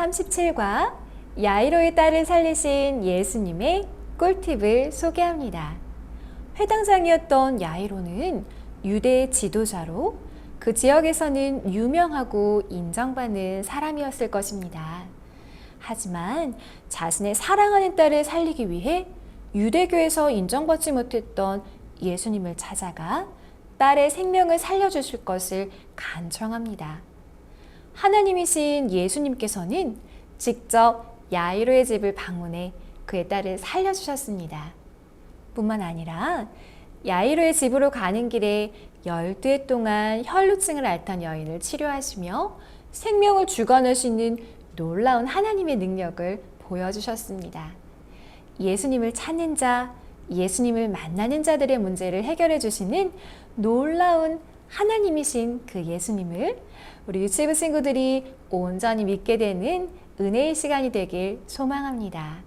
37과 야이로의 딸을 살리신 예수님의 꿀팁을 소개합니다. 회당장이었던 야이로는 유대 지도자로 그 지역에서는 유명하고 인정받는 사람이었을 것입니다. 하지만 자신의 사랑하는 딸을 살리기 위해 유대교에서 인정받지 못했던 예수님을 찾아가 딸의 생명을 살려주실 것을 간청합니다. 하나님이신 예수님께서는 직접 야이로의 집을 방문해 그의 딸을 살려주셨습니다. 뿐만 아니라 야이로의 집으로 가는 길에 열두 해 동안 혈루증을 앓던 여인을 치료하시며 생명을 주관하시는 놀라운 하나님의 능력을 보여주셨습니다. 예수님을 찾는 자, 예수님을 만나는 자들의 문제를 해결해 주시는 놀라운 하나님이신 그 예수님을 우리 유치부 친구들이 온전히 믿게 되는 은혜의 시간이 되길 소망합니다.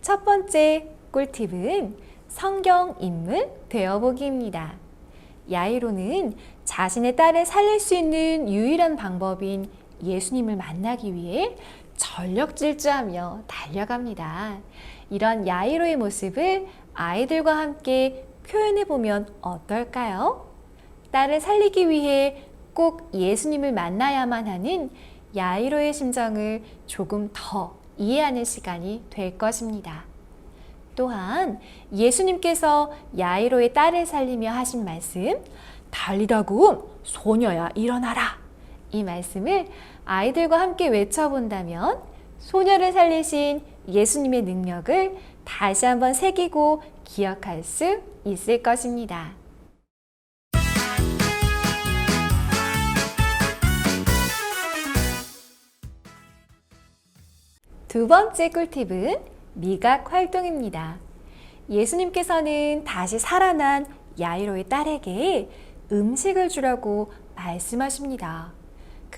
첫 번째 꿀팁은 성경 인물 되어보기입니다. 야이로는 자신의 딸을 살릴 수 있는 유일한 방법인 예수님을 만나기 위해 전력 질주하며 달려갑니다. 이런 야이로의 모습을 아이들과 함께 표현해 보면 어떨까요? 딸을 살리기 위해 꼭 예수님을 만나야만 하는 야이로의 심정을 조금 더 이해하는 시간이 될 것입니다. 또한 예수님께서 야이로의 딸을 살리며 하신 말씀, 달리라고 소녀야 일어나라. 이 말씀을 아이들과 함께 외쳐본다면 소녀를 살리신 예수님의 능력을 다시 한번 새기고 기억할 수 있을 것입니다. 두 번째 꿀팁은 미각 활동입니다. 예수님께서는 다시 살아난 야이로의 딸에게 음식을 주라고 말씀하십니다.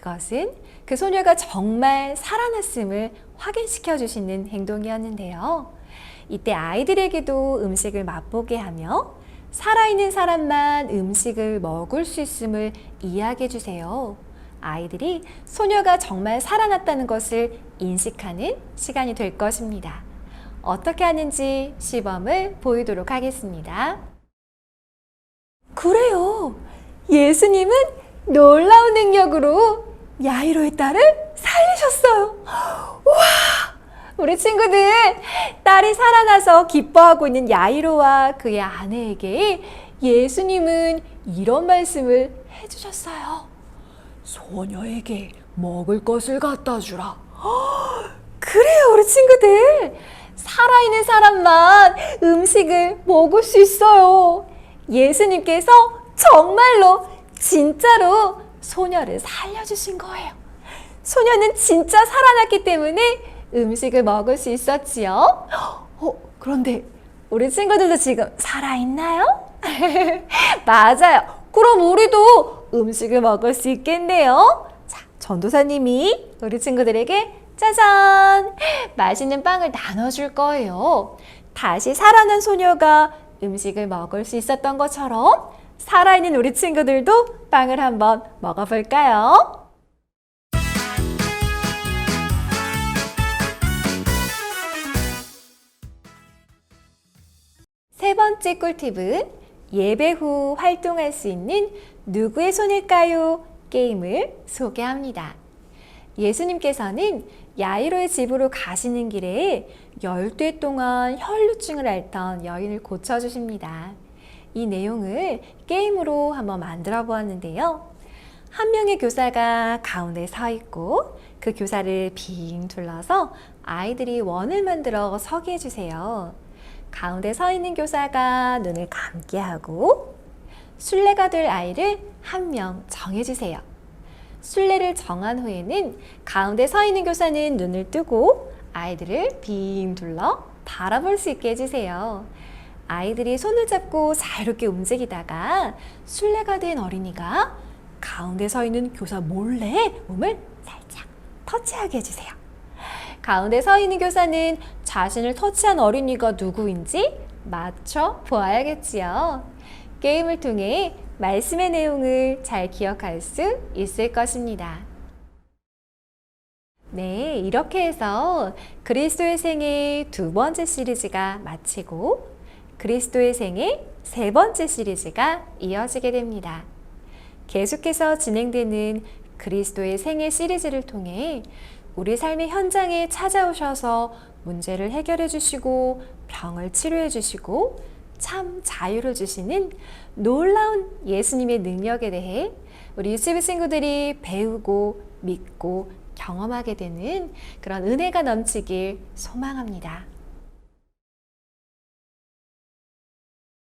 그것은 그 소녀가 정말 살아났음을 확인시켜 주시는 행동이었는데요. 이때 아이들에게도 음식을 맛보게 하며 살아있는 사람만 음식을 먹을 수 있음을 이야기해 주세요. 아이들이 소녀가 정말 살아났다는 것을 인식하는 시간이 될 것입니다. 어떻게 하는지 시범을 보이도록 하겠습니다. 그래요. 예수님은 놀라운 능력으로 야이로의 딸을 살리셨어요. 와! 우리 친구들, 딸이 살아나서 기뻐하고 있는 야이로와 그의 아내에게 예수님은 이런 말씀을 해주셨어요. 소녀에게 먹을 것을 갖다 주라. 그래요, 우리 친구들. 살아있는 사람만 음식을 먹을 수 있어요. 예수님께서 정말로, 진짜로 소녀를 살려주신 거예요. 소녀는 진짜 살아났기 때문에 음식을 먹을 수 있었지요. 어, 그런데 우리 친구들도 지금 살아있나요? 맞아요. 그럼 우리도 음식을 먹을 수 있겠네요. 자, 전도사님이 우리 친구들에게 짜잔! 맛있는 빵을 나눠줄 거예요. 다시 살아난 소녀가 음식을 먹을 수 있었던 것처럼 살아있는 우리 친구들도 빵을 한번 먹어볼까요? 세 번째 꿀팁은 예배 후 활동할 수 있는 누구의 손일까요? 게임을 소개합니다. 예수님께서는 야이로의 집으로 가시는 길에 열두 해 동안 혈루증을 앓던 여인을 고쳐주십니다. 이 내용을 게임으로 한번 만들어 보았는데요. 한 명의 교사가 가운데 서 있고 그 교사를 빙 둘러서 아이들이 원을 만들어 서게 해주세요. 가운데 서 있는 교사가 눈을 감게 하고 순례가 될 아이를 한 명 정해주세요. 순례를 정한 후에는 가운데 서 있는 교사는 눈을 뜨고 아이들을 빙 둘러 바라볼 수 있게 해주세요. 아이들이 손을 잡고 자유롭게 움직이다가 순례가 된 어린이가 가운데 서 있는 교사 몰래 몸을 살짝 터치하게 해주세요. 가운데 서 있는 교사는 자신을 터치한 어린이가 누구인지 맞춰 보아야겠지요. 게임을 통해 말씀의 내용을 잘 기억할 수 있을 것입니다. 네, 이렇게 해서 그리스도의 생애 두 번째 시리즈가 마치고 그리스도의 생애 세 번째 시리즈가 이어지게 됩니다. 계속해서 진행되는 그리스도의 생애 시리즈를 통해 우리 삶의 현장에 찾아오셔서 문제를 해결해 주시고 병을 치료해 주시고 참 자유를 주시는 놀라운 예수님의 능력에 대해 우리 유치부 친구들이 배우고 믿고 경험하게 되는 그런 은혜가 넘치길 소망합니다.